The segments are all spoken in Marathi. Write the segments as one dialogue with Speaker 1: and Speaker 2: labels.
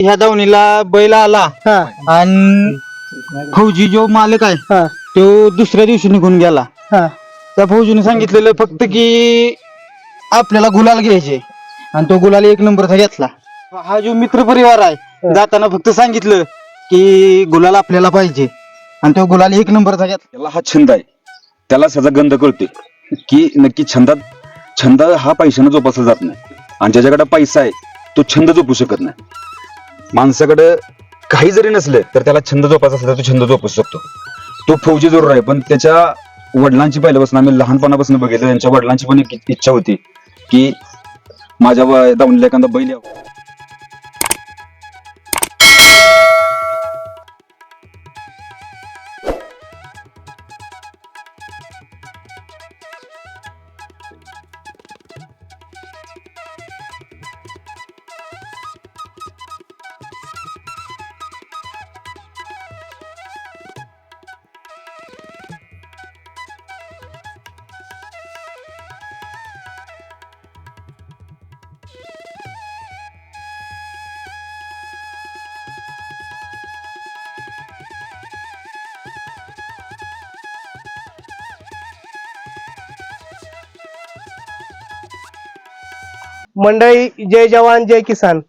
Speaker 1: ह्या दावणीला बैल आला
Speaker 2: हा.
Speaker 1: आणि फौजी जो मालक आहे
Speaker 2: हा.
Speaker 1: तो दुसऱ्या दिवशी निघून गेला.
Speaker 2: हा.
Speaker 1: त्या फौजीने सांगितलेलं फक्त की आपल्याला गुलाल घ्यायचे. आणि तो गुलाल एक नंबरचा घेतला. हा जो मित्र परिवार आहे जाताना फक्त सांगितलं की गुलाल आपल्याला पाहिजे. आणि तो गुलाल एक नंबरचा घेतला.
Speaker 3: त्याला हा छंद आहे. त्याला त्याचा गंध कळतोय. की नक्की छंदात छंद हा पैशाने जोपासला जात नाही. आणि ज्याच्याकडे पैसा आहे तो छंद जोपू शकत नाही. माणसाकडं काही जरी नसलं तर त्याला छंद जोपास असेल तर तो छंद जोपू शकतो. तो फौजी जरूर आहे पण त्याच्या वडिलांची पहिल्यापासून आम्ही लहानपणापासून बघितलं त्यांच्या वडिलांची पण एक इच्छा होती की माझ्या व- दावणीला एखादा बैल यावा.
Speaker 2: मंडळी जय जवान जय किसान.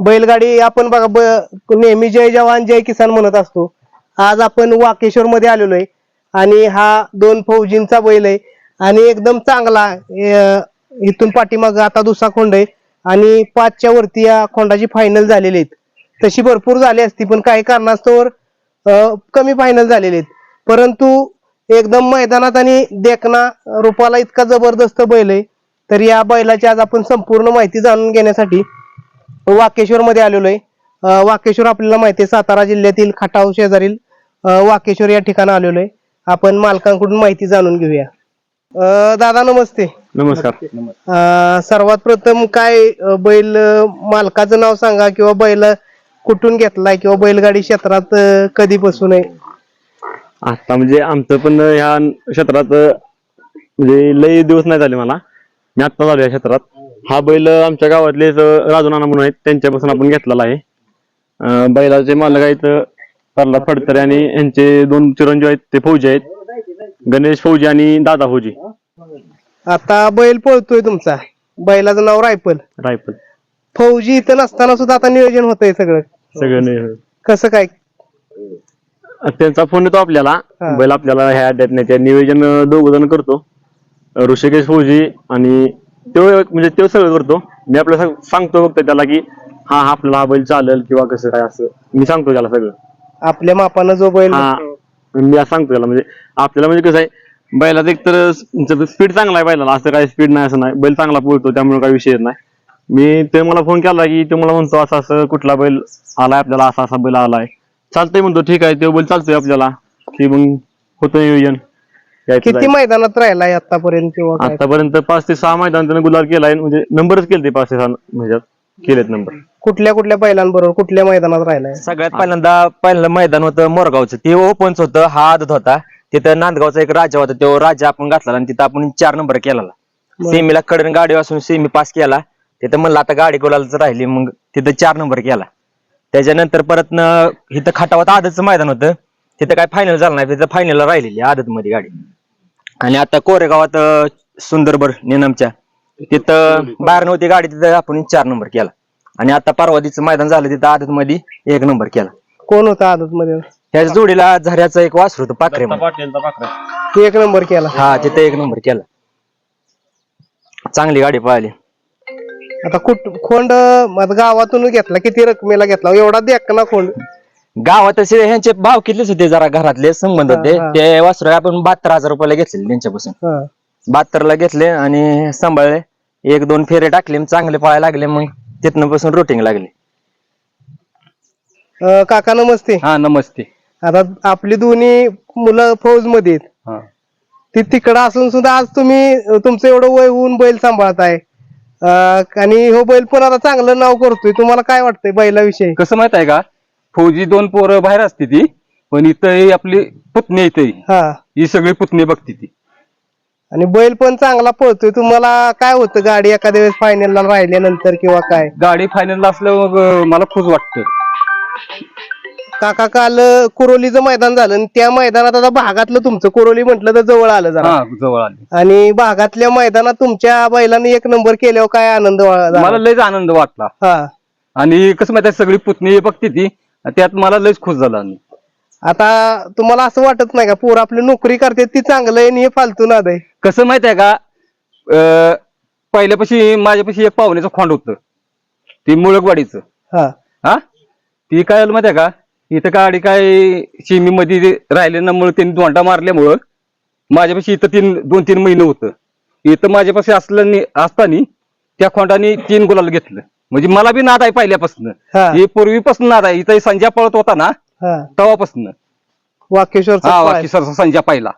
Speaker 2: बैलगाडी आपण बघा ब- नेहमी जय जवान जय किसान म्हणत असतो. आज आपण वाकेश्वर मध्ये आलेलो आहे. आणि हा दोन फौजींचा बैल आहे. आणि एकदम चांगला इथून पाठीमाग आता दुसरा खोंड आहे. आणि पाचच्या वरती या खोंडाची फायनल झालेली आहेत. तशी भरपूर झाली असती पण काही कारणास्तव कमी फायनल झालेली आहेत. परंतु एकदम मैदानात आणि देखना रूपाला इतका जबरदस्त बैल आहे. तर या बैलाची आज आपण संपूर्ण माहिती जाणून घेण्यासाठी वाकेश्वर मध्ये आलेलो आहे वाकेश्वर आपल्याला माहिती आहे सातारा जिल्ह्यातील खटाव शेजारील वाकेश्वर या ठिकाणी आलेलो आहे आपण मालकांकडून माहिती जाणून घेऊया. दादा नमस्ते.
Speaker 4: नमस्कार.
Speaker 2: सर्वात प्रथम काय बैल मालकाचं नाव सांगा किंवा बैल कुठून घेतलाय किंवा बैलगाडी क्षेत्रात अं, कधीपासून आहे?
Speaker 4: आता म्हणजे आमचं पण ह्या क्षेत्रात म्हणजे लई दिवस नाही झाले मला. मी आत्ता झालो या क्षेत्रात. हा बैल आमच्या गावातले राजू नाना म्हणून आहेत. त्यांच्यापासून आपण घेतलेला आहे. अं, बैलाचे मालक आहेत प्रल्हाद फडतरे आणि यांचे दोन चिरंजीव आहेत ते फौजी आहेत. गणेश फौजी आणि दादा फौजी.
Speaker 2: आता बैल पळतोय तुमचा. बैलाचं नाव रायफल.
Speaker 4: रायफल.
Speaker 2: फौजी इथं नसताना सुद्धा आता नियोजन होतंय सगळं.
Speaker 4: सगळं नाही
Speaker 2: कसं काय?
Speaker 4: त्यांचा फोन येतो आपल्याला.
Speaker 2: हा.
Speaker 4: बैल आपल्याला ह्या अड्ड्यात नाही त्या नियोजन दोघ जण करतो. ऋषिकेश फौजी आणि तो म्हणजे तो सगळं करतो. मी आपल्याला सांग- सांगतो फक्त त्याला की हा हा आपल्याला हा बैल चालेल किंवा कसं काय असं. मी सांगतो त्याला सगळं.
Speaker 2: आपल्या मापानं जो बैल
Speaker 4: हा मी असं सांगतो त्याला. म्हणजे आपल्याला म्हणजे कसं आहे बैलाचं एक तर स्पीड चांगला आहे बैलाला. असं काही स्पीड नाही असं नाही. बैल चांगला पळतो त्यामुळे काही विषय येत नाही. मी ते मला फोन केला की तो मला म्हणतो असं असं कुठला बैल आलाय आपल्याला असा असा बैल आलाय. चालतंय म्हणतो ठीक आहे. तो बैल चालतोय आपल्याला. की मग होतं नियोजन.
Speaker 2: किती. मैदानात राहिलाय आतापर्यंत किंवा काय?
Speaker 4: आतापर्यंत पाच ते सहा मैदान त्याने गुलाल केलाय म्हणजे नंबरच केले ते पाच ते सहा म्हणजे केलेत नंबर.
Speaker 2: कुठल्या कुठल्या बैलांबरोबर कुठल्या मैदानात राहिलाय?
Speaker 5: सगळ्यात पहिल्यांदा पहिलं मैदान होतं मोरगावचं. ते ओपनच होतं हा आदत होता. तिथं नांदगावचा एक राजा होता तो राजा आपण घातला आणि तिथं आपण चार नंबर केला सेमीला कडन गाडी वासून सेमी पास केला. तिथं म्हणलं आता गाडी गोलाच राहिली मग तिथं चार नंबर केला. त्याच्यानंतर परत न इथं खटावात आदतचं मैदान होतं. तिथं काय फायनल झालं नाही तिथं फायनलला राहिलेली आदत मध्ये गाडी. आणि आता कोरेगावात अं, सुंदरबर निनमच्या तिथं बाहेर नव्हती गाडी तिथं आपण चार नंबर केला. आणि आता परवादीचं मैदान झालं तिथं आदत मध्ये एक नंबर केला.
Speaker 2: कोण होता आदत मध्ये
Speaker 5: त्या जोडीला झऱ्याचं एक वासर होतं पाखरे
Speaker 2: एक नंबर केला.
Speaker 5: हा तिथे एक नंबर केला. चांगली गाडी पळाली
Speaker 2: आता कुठ खोंड आता गावातून घेतला किती रकमेला घेतला? एवढा देख ना खोंड.
Speaker 5: गावात असे ह्यांचे भाव कितीच होते जरा घरातले संबंध होते.
Speaker 2: हा, हा.
Speaker 5: ते वासर आपण बहात्तर हजार रुपयाला घेतले त्यांच्यापासून.
Speaker 2: हा.
Speaker 5: बहात्तरला घेतले आणि सांभाळले. एक दोन फेरे टाकले मग चांगले पळायला लागले मग तिथनं पासून रुटीन लागले.
Speaker 2: अं, काका नमस्ते.
Speaker 4: हा नमस्ते.
Speaker 2: आता आपली दोन्ही मुलं फौजमध्ये आहेत.
Speaker 4: हा.
Speaker 2: ती तिकडं असून सुद्धा आज तुम्ही अं, तुमचं एवढं वय होऊन बैल सांभाळताय अं, आणि हो बैल पण आता चांगलं नाव करतोय. तुम्हाला काय वाटतंय बैलाविषयी?
Speaker 6: कसं माहीत आहे का? फौजी दोन पोरं बाहेर असते ती पण इथं ही आपली पुतणी इथे
Speaker 2: हा.
Speaker 6: ही सगळी पुतणी बघते ती.
Speaker 2: आणि बैल पण चांगला पळतोय. तुम्हाला काय होतं? गाडी एखाद्या वेळेस फायनलला राहिल्यानंतर किंवा काय?
Speaker 6: गाडी फायनल असल्यावर अं, मला खुश वाटतं.
Speaker 2: काका काल अं, कुरोलीचं मैदान झालं आणि त्या मैदानात आता भागातलं तुमचं कुरोली म्हटलं तर जवळ आलं जरा.
Speaker 6: हा जवळ आली.
Speaker 2: आणि भागातल्या मैदानात तुमच्या बैलांनी एक नंबर केल्यावर काय आनंद वा- झाला?
Speaker 6: मला लयच आनंद वाटला.
Speaker 2: हा.
Speaker 6: आणि कसं माहिती सगळी पुतणी बघते ती. त्यात मला लयच खुश झाला मी
Speaker 2: आता तुम्हाला असं वाटत नाही का? पोर आपली नोकरी करते ती चांगलं आहे आणि हे फालतू नाद आहे.
Speaker 6: कसं माहीत आहे का? अं, पहिल्यापाशी माझ्यापाशी एक पाहुण्याचं खोंड होतं. ती मुळकवाडीचं
Speaker 2: हा.
Speaker 6: हा? ती काय झालं माहिती आहे का? इथं गाडी काय शिमी मध्ये राहिल्यामुळे त्यांनी दोंडा मारल्यामुळं माझ्यापाशी इथं तीन दोन तीन महिने होतं. इथं माझ्यापाशी असलं असताना त्या खोंडाने तीन गुलाल घेतलं. म्हणजे मला बी नाद आहे पहिल्यापासून.
Speaker 2: हा.
Speaker 6: हे पूर्वीपासून नाद आहे. इथं संजय पळत होता ना
Speaker 2: हा.
Speaker 6: तेव्हापासून.
Speaker 2: वाकेश्वरचा
Speaker 6: हा
Speaker 2: पाय.
Speaker 6: वाकी सरचा संजय पाहिला.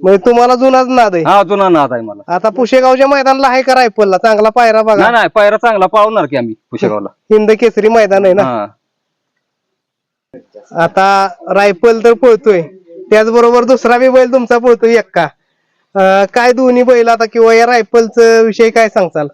Speaker 2: म्हणजे तुम्हाला जुनाच नाद आहे.
Speaker 6: हा जुना नाद आहे मला.
Speaker 2: आता पुशेगावच्या मैदानाला आहे का रायफलला? चांगला पायरा बघा.
Speaker 6: नाही नाही पायरा चांगला पाळवणार की आम्ही पुशेगावला.
Speaker 2: हिंद केसरी मैदान आहे ना?
Speaker 6: हा.
Speaker 2: आता रायफल तर पळतोय. त्याचबरोबर दुसरा बी बैल तुमचा पळतोय एक्का अं, काय दोन्ही बैल आता किंवा या रायफलचं विषयी काय सांगचाल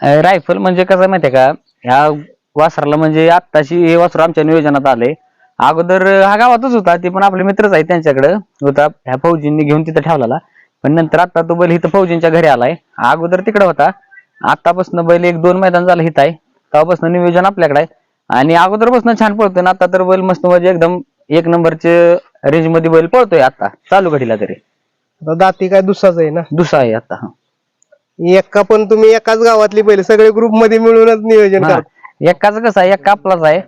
Speaker 7: रायफल म्हणजे कसं माहितीये का? ह्या वासराला म्हणजे आत्ताशी हे वासरू आमच्या नियोजनात आले. अगोदर हा गावातच होता ते पण आपले मित्रच आहेत त्यांच्याकडे. होता ह्या फौजींनी घेऊन तिथं ठेवलेला. पण नंतर आता तो बैल इथं फौजींच्या घरी आलाय. अगोदर तिकडे होता. आतापासून बैल एक दोन मैदान झालं हित आहे. तेव्हापासून नियोजन आपल्याकडे आहे. आणि अगोदरपासून छान पळतोय ना आता तर बैल मस्त म्हणजे एकदम एक नंबरचे रेंजमध्ये बैल पळतोय आता. चालू घडीला तरी.
Speaker 2: आता दाती काय दुसराच आहे ना?
Speaker 7: दुसरा आहे आता हा.
Speaker 2: एक्का पण तुम्ही एकाच गावातली बैल सगळे ग्रुपमध्ये मिळूनच नियोजन
Speaker 7: हा.
Speaker 2: करा
Speaker 7: एकाच कसं आहे एक आपलाच आहे.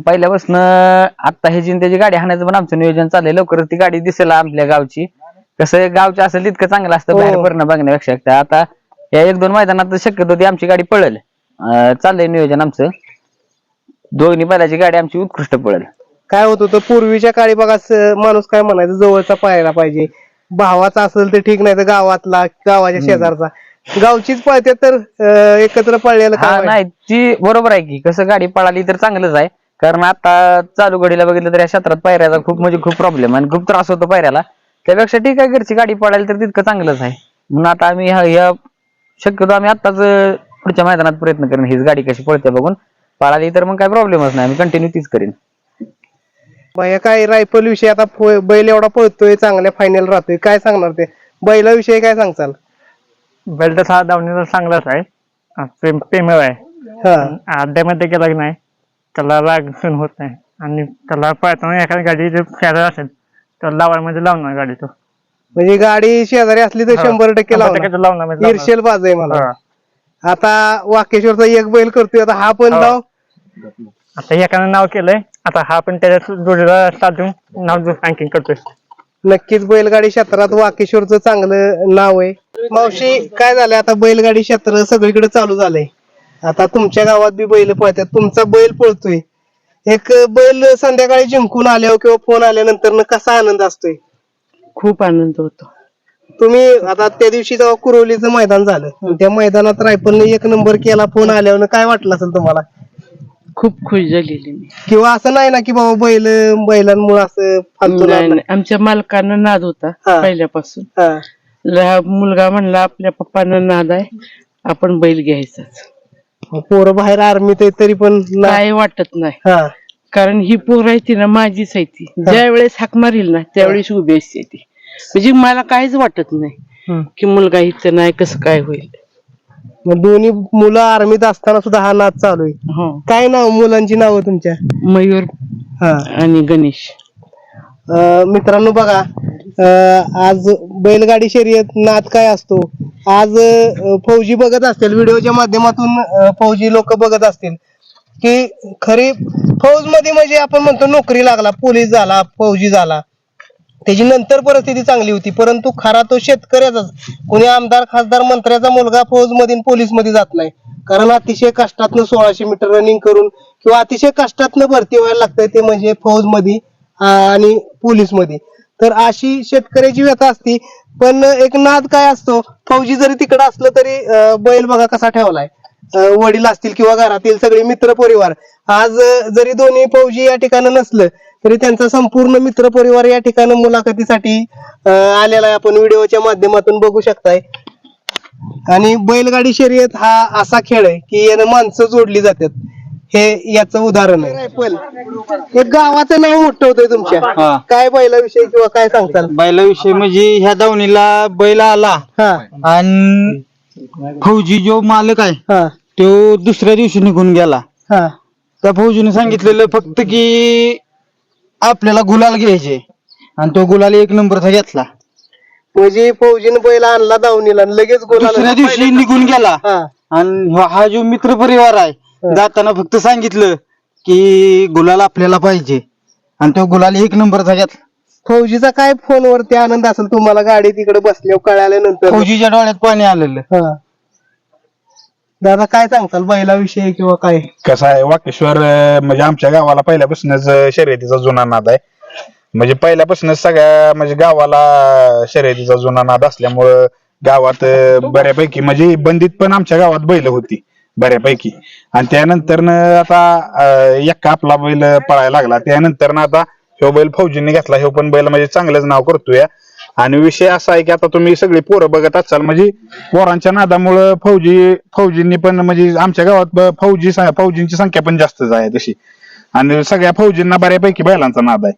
Speaker 7: पहिल्यापासून आता हे जी त्याची गाडी हाणायचं पण आमचं नियोजन चाललंय. लवकरच ती गाडी दिसेल आपल्या गावची. कसं गावची असेल तितकं चांगलं असतं
Speaker 2: हो.
Speaker 7: बाहेर पडणं बघण्यापेक्षा. तर आता या एक दोन मैदानात शक्यतो ती आमची गाडी पळेल. अं, चाललंय नियोजन आमचं. दोन्ही बैलाची गाडी आमची उत्कृष्ट पळेल.
Speaker 2: काय होत होतं पूर्वीच्या काळी बघा स- माणूस काय म्हणायचं जवळचा पाहायला पाहिजे. भावाचा असेल तर ठीक नाही तर गावातला गावाच्या शेजारचा. गावचीच पळते तर अं, एकत्र पळलेलं
Speaker 7: हा
Speaker 2: काय?
Speaker 7: नाही ती बरोबर आहे की कसं गाडी पळाली तर चांगलंच आहे. कारण आता चालू घडीला बघितलं तर या क्षेत्रात पायऱ्याचा खूप म्हणजे खूप प्रॉब्लेम आणि खूप त्रास होतो पायऱ्याला. त्यापेक्षा ठीक आहे घरची गाडी पळाली तर तितकं चांगलंच आहे. म्हणून आता आम्ही ह्या- ह्या शक्यतो आम्ही आत्ताच अं, पुढच्या मैदानात प्रयत्न करेन हीच गाडी कशी पळते बघून. पळाली तर मग काय प्रॉब्लेमच नाही आम्ही कंटिन्यू तीच करेन.
Speaker 2: भैया काय रायफल विषयी आता फो- बैल एवढा पळतोय चांगल्या फायनल राहतोय काय सांगणार ते? बैलाविषयी काय सांगचाल
Speaker 8: बेल्ट हा धावणीचा चांगलाच आहे. प्रेमळ आहे.
Speaker 2: हा.
Speaker 8: अड्ड्यामध्ये गेला की नाही त्याला राग होत नाही. आणि त्याला पळताना एखादी गाडी जर फेरायला असेल तर लावायमध्ये लावणार गाडी तो.
Speaker 2: म्हणजे गाडी शेजारी असली तर. शंभर टक्के लावणार.
Speaker 8: म्हणजे
Speaker 2: बाज आहे मला. आता वाकेश्वरचा एक बैल करतोय आता हा पण. लाव.
Speaker 8: आता एकानं नाव केलंय आता हा पण त्याच्या जोडीला साधून नाव आणखी करतोय.
Speaker 2: नक्कीच बैलगाडी क्षेत्रात वाकेश्वरचं चांगलं नाव आहे. मावशी काय झालंय? आता बैलगाडी क्षेत्र सगळीकडे चालू झालंय. आता तुमच्या गावात बी बैल पळतात. तुमचा बैल पळतोय. एक बैल संध्याकाळी जिंकून आल्यावर किंवा फोन आल्यानंतर कसा आनंद असतोय?
Speaker 9: खूप आनंद होतो.
Speaker 2: तुम्ही आता त्या दिवशी जेव्हा कुरवलीचं मैदान झालं त्या मैदानात रायफलने एक नंबर केला फोन आल्यावर काय वाटलं असेल तुम्हाला?
Speaker 9: खूप खुश झालेली मी.
Speaker 2: किंवा असं नाही ना की बाबा बैल बैलांमुळे असं फालतू
Speaker 9: नाही, नाही. आमच्या मालकानं नाद होता
Speaker 2: हा.
Speaker 9: पहिल्यापासून.
Speaker 2: हा.
Speaker 9: मुलगा म्हणला आपल्या पप्पांना नाद आहे आपण बैल घ्यायचाच.
Speaker 2: मग पोरं बाहेर आर्मीत आहे तरी पण ना-
Speaker 9: काय वाटत नाही.
Speaker 2: हा.
Speaker 9: कारण ही पोर आहे ती ना माझीच आहे ती. ज्या वेळेस हाक मारील ना त्यावेळेस उभी असते ती. म्हणजे मला काहीच वाटत नाही
Speaker 2: हम्म.
Speaker 9: की मुलगा इथं नाही कसं काय होईल.
Speaker 2: मग दोन्ही मुलं आर्मीत असताना सुद्धा हा नाद चालू आहे.
Speaker 9: हो.
Speaker 2: काय नाव मुलांची नावं तुमच्या?
Speaker 9: मयूर
Speaker 2: हा.
Speaker 9: आणि गणेश.
Speaker 2: अं, मित्रांनो बघा अं, आज बैलगाडी शर्यत नाद काय असतो? आज अं, फौजी बघत असतील व्हिडिओच्या माध्यमातून अं, फौजी लोक बघत असतील की खरी फौजमध्ये म्हणजे आपण म्हणतो नोकरी लागला पोलीस झाला फौजी झाला. त्याची नंतर परिस्थिती चांगली होती परंतु खरा तो शेतकऱ्याचाच कोणी आमदार खासदार मंत्र्याचा मुलगा फौजमध्ये पोलीसमध्ये जात नाही. कारण अतिशय कष्टातनं सोळाशे मीटर रनिंग करून किंवा अतिशय कष्टातनं भरती व्हायला लागतंय ते म्हणजे फौजमध्ये आणि पोलीसमध्ये तर अशी शेतकऱ्याची व्यथा असती पण एक नाद काय असतो फौजी जरी तिकडं असलं तरी बैल बघा कसा ठेवलाय. वडील असतील किंवा घरातील सगळे मित्र परिवार आज जरी दोन्ही फौजी या ठिकाणी नसलं तरी त्यांचा संपूर्ण मित्र परिवार या ठिकाणी मुलाखतीसाठी आलेला आहे. आपण व्हिडिओच्या माध्यमातून बघू शकताय. आणि बैलगाडी शर्यत हा असा खेळ आहे की यानं माणसं जोडली जातात. हे याचं उदाहरण आहे. पण एक गावाचं नाव मोठं होतंय
Speaker 1: हा.
Speaker 2: तुमच्या काय बैलाविषयी किंवा काय सांगताल?
Speaker 1: बैलाविषयी म्हणजे ह्या दावणीला बैल आला.
Speaker 2: हा.
Speaker 1: आणि फौजी जो मालक आहे
Speaker 2: हा.
Speaker 1: तो दुसऱ्या दिवशी निघून गेला.
Speaker 2: हा.
Speaker 1: त्या फौजीने सांगितलेलं फक्त की आपल्याला गुलाल घ्यायचे. आणि तो गुलाल एक नंबरचा घेतला.
Speaker 2: म्हणजे फौजीने बैल आणला दावणीला आणि लगेच
Speaker 1: दुसऱ्या दिवशी निघून गेला.
Speaker 2: हा.
Speaker 1: आणि हा- हा जो मित्र परिवार आहे जाताना फक्त सांगितलं की गुलाल आपल्याला पाहिजे. आणि तो गुलाल एक नंबरचा घेतला.
Speaker 2: फौजीचा काय फोनवरती आनंद असेल? तुम्हाला गाडी तिकडे बसल्यावर कळाल्यानंतर.
Speaker 1: फौजीच्या डोळ्यात पाणी आलेलं.
Speaker 2: हा. दादा काय सांगताल? बैलाविषयी किंवा काय?
Speaker 10: कसं आहे वाकेश्वर अं, म्हणजे आमच्या गावाला पहिल्यापासूनच अं, शर्यतीचा जुना नाद आहे. म्हणजे पहिल्यापासूनच सगळ्या म्हणजे गावाला शर्यतीचा जुना नाद असल्यामुळं गावात अं, बऱ्यापैकी म्हणजे बंदीत पण आमच्या गावात बैल होती बऱ्यापैकी. आणि त्यानंतर आता अं, एक्का आपला बैल पळायला लागला. त्यानंतर आता ह्यो बैल फौजींनी घेतला. ह्यो पण बैल म्हणजे चांगलंच नाव करतोय. आणि विषय असा आहे की आता तुम्ही सगळी पोरं बघत असाल म्हणजे पोरांच्या नादामुळं फौजी फौजींनी पण म्हणजे आमच्या गावात ब- फौजी स- फौजींची संख्या पण जास्तच आहे तशी. आणि सगळ्या फौजींना बऱ्यापैकी बैलांचा नाद आहे.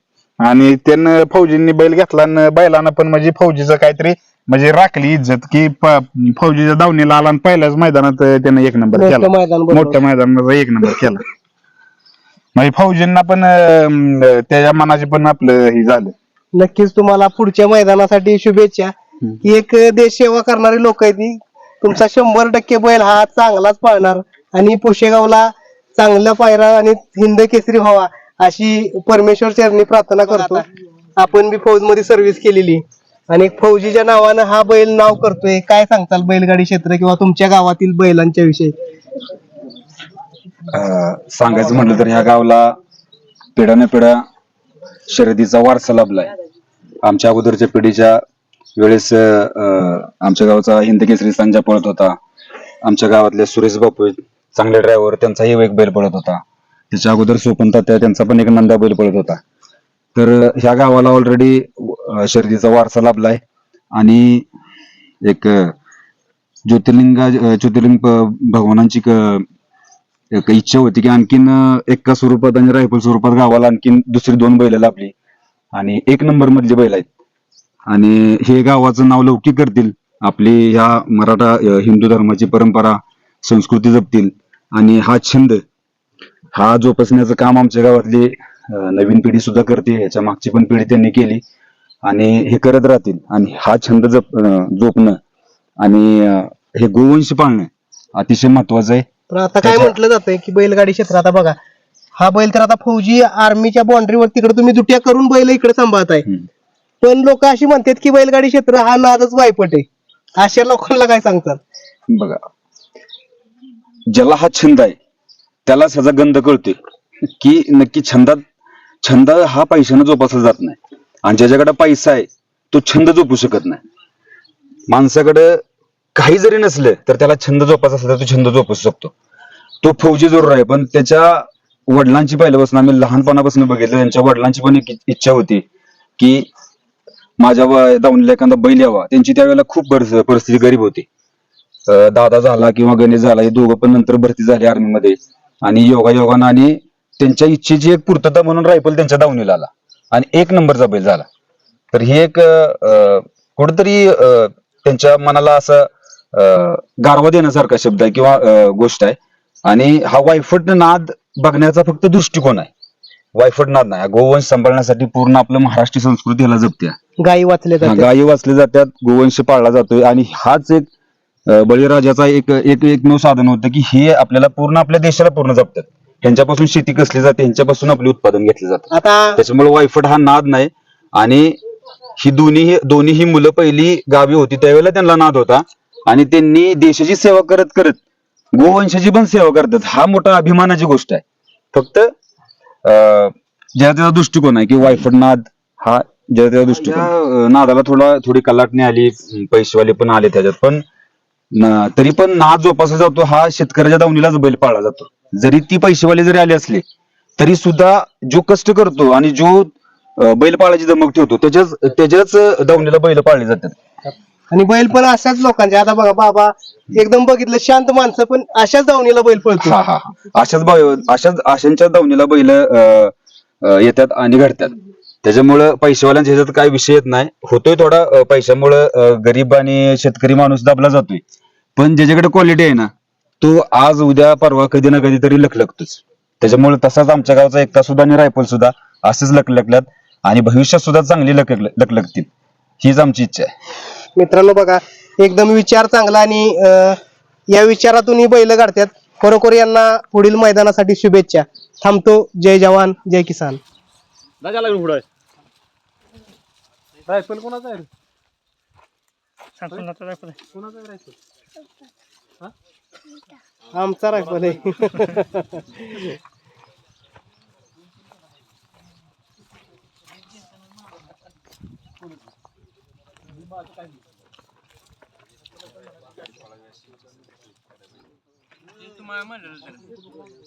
Speaker 10: आणि त्यानं फौजींनी बैल घेतला आणि बैलानं पण म्हणजे फौजीचं काहीतरी म्हणजे राखली इज्जत की प- फौजीच्या दावणीला आला आणि पहिल्याच मैदानात त्यानं एक नंबर
Speaker 2: मोठं
Speaker 10: केला.
Speaker 2: मैदान.
Speaker 10: मोठ्या मैदानात एक नंबर केला. म्हणजे फौजींना पण अं, त्याच्या मनाचे पण आपलं हे झालं.
Speaker 2: नक्कीच तुम्हाला पुढच्या मैदानासाठी शुभेच्छा. एक देश सेवा करणारी लोक आहेत ती तुमचा शंभर टक्के बैल हा चांगलाच पाळणार. आणि पुशेगावला चांगला पायरा आणि हिंद केसरी व्हावा अशी परमेश्वर चरणी प्रार्थना करतो. आपण बी फौजमध्ये सर्व्हिस केलेली. आणि फौजीच्या नावानं हा बैल नाव करतोय. काय सांगताल बैलगाडी क्षेत्र किंवा तुमच्या गावातील बैलांच्या विषयी?
Speaker 3: सांगायचं म्हटलं तर ह्या गावाला पिढ्याने पिढ्या शर्यतीचा वारसा लाभलाय. आमच्या अगोदरच्या पिढीच्या वेळेस अं, आमच्या गावचा हिंदकेसरी संजा पळत होता. आमच्या गावातले सुरेश बापू चांगले ड्रायव्हर त्यांचाही एक बैल पळत होता. त्याच्या अगोदर सोपन त्या त्यांचा पण एक नंदा बैल पळत होता. तर ह्या गावाला ऑलरेडी शर्दीचा वारसा लाभलाय. आणि एक ज्योतिर्लिंगा ज्योतिर्लिंग भगवानांची एक इच्छा होती की आणखीन एका स्वरूपात आणि रायफल स्वरूपात गावाला आणखीन दुसरी दोन बैल लाभली. आणि एक नंबर मधली बैल आहेत. आणि हे गावाचं नाव लौकिक करतील. आपली ह्या मराठा हिंदू धर्माची परंपरा संस्कृती जपतील. आणि हा छंद हा जोपासण्याचं काम आमच्या गावातली नवीन पिढी सुद्धा करते. याच्या मागची पण पिढी त्यांनी केली. आणि हे करत राहतील. आणि हा छंद जप जोपणं आणि हे गोवंश पाळणं अतिशय महत्वाचं आहे.
Speaker 2: तर आता काय म्हटलं जातंय की बैलगाडी क्षेत्र आता बघा हा बैल तर आता फौजी आर्मीच्या बाउंड्रीवर तिकडे तुम्ही दुट्या करून बैल इकडे सांभाळताय.
Speaker 3: हम्म.
Speaker 2: पण लोक अशी म्हणतात की बैलगाडी क्षेत्र हा नादच वायपट आहे. अशा लोकांना काय सांगतात?
Speaker 3: बघा. ज्याला हा छंद आहे त्यालाच ह्याचा गंध कळतोय. की नक्की छंदात छंद हा पैशाने जोपासला जात नाही. आणि ज्याच्याकडे पैसा आहे तो छंद जोपू शकत नाही. माणसाकडे काही जरी नसलं तर त्याला छंद जोपासा असला तर तो छंद जोपू शकतो. तो फौजी जरूर आहे पण त्याच्या वडिलांची पहिल्यापासून आम्ही लहानपणापासून बघितलं त्यांच्या वडिलांची पण एक इच्छा होती की माझ्या दावणीला एखादा बैल यावा. त्यांची त्यावेळेला खूप परिस्थिती गरीब होती. दादा झाला किंवा गणेश झाला हे दोघं पण नंतर भरती झाली आर्मीमध्ये. आणि योगा योगानं आणि त्यांच्या इच्छेची एक पूर्तता म्हणून रायफल त्यांच्या दावणीला आला. आणि एक नंबरचा बैल झाला. तर ही एक अं, कुठंतरी अं, त्यांच्या मनाला असं अं, गारवा देण्यासारखा शब्द आहे किंवा गोष्ट आहे. आणि हा वायफट नाद बघण्याचा फक्त दृष्टिकोन आहे. वायफट नाद नाही. गोवंश सांभाळण्यासाठी पूर्ण आपलं महाराष्ट्र संस्कृती ह्याला जपते.
Speaker 2: गायी वाचले
Speaker 3: हा,
Speaker 2: जाते
Speaker 3: गायी वाचले जातात गोवंश पाळला जातोय आणि हाच एक अं, बळीराजाचा एक एक एकमेव साधन होतं की हे आपल्याला पूर्ण आपल्या देशाला पूर्ण जपतात. ह्यांच्यापासून शेती कसली जाते ह्यांच्यापासून आपले उत्पादन घेतले जातं.
Speaker 2: आता
Speaker 3: त्याच्यामुळे वायफट हा नाद नाही आणि ही दोन्ही दोन्ही ही मुलं पहिली गावी होती त्यावेळेला त्यांना नाद होता आणि त्यांनी देशाची सेवा करत करत गोवंशाची पण सेवा करतात. हा मोठा अभिमानाची गोष्ट आहे. फक्त अं, ज्या त्याचा दृष्टिकोन आहे की वायफट नाद हा ज्या त्याचा दृष्टिकोन अं, नादाला थोडा थोडी कलाटणी आली पैसेवाले पण आले त्याच्यात. पण न- तरी पण नाद जोपासला जातो हा शेतकऱ्याच्या दावणीलाच बैल पाळला जातो. जरी ती पैसेवाले जरी आले असले तरी सुद्धा जो कष्ट करतो आणि जो अं, बैल पाळायची दमक ठेवतो त्याच्याच त्याच्याच दावणीला बैल पाळले जातात.
Speaker 2: आणि बैल पण अशाच लोकांचे. आता बघा बाबा एकदम बघितलं शांत माणसं पण अशाच दावणीला बैल पळतो.
Speaker 3: हा हा हा. अशाच बाय अशाच आशांच्या दावणीला बैल अं, अं, येतात आणि घडतात. त्याच्यामुळं पैशावाल्यांच्या ह्याच्यात काय विषय येत नाही. होतोय थोडा अं, पैशामुळं अं, गरीब आणि शेतकरी माणूस दाबला जातोय. पण ज्याच्याकडे क्वालिटी आहे ना तो आज उद्या परवा कधी ना कधी तरी लखलखतोच. त्याच्यामुळे तसाच आमच्या गावचा एकता सुद्धा आणि रायफल सुद्धा असेच लखलखल्यात आणि भविष्यात सुद्धा चांगली लख लखलखतील. हीच आमची इच्छा आहे.
Speaker 2: मित्रांनो बघा एकदम विचार चांगला आणि या विचारातून ही बैल काढतात. खरोखर यांना पुढील मैदानासाठी शुभेच्छा. थांबतो. जय जवान जय किसान.
Speaker 8: कोणाचा रायफल?
Speaker 2: आमचा रायफल आहे. 慢慢的 ya.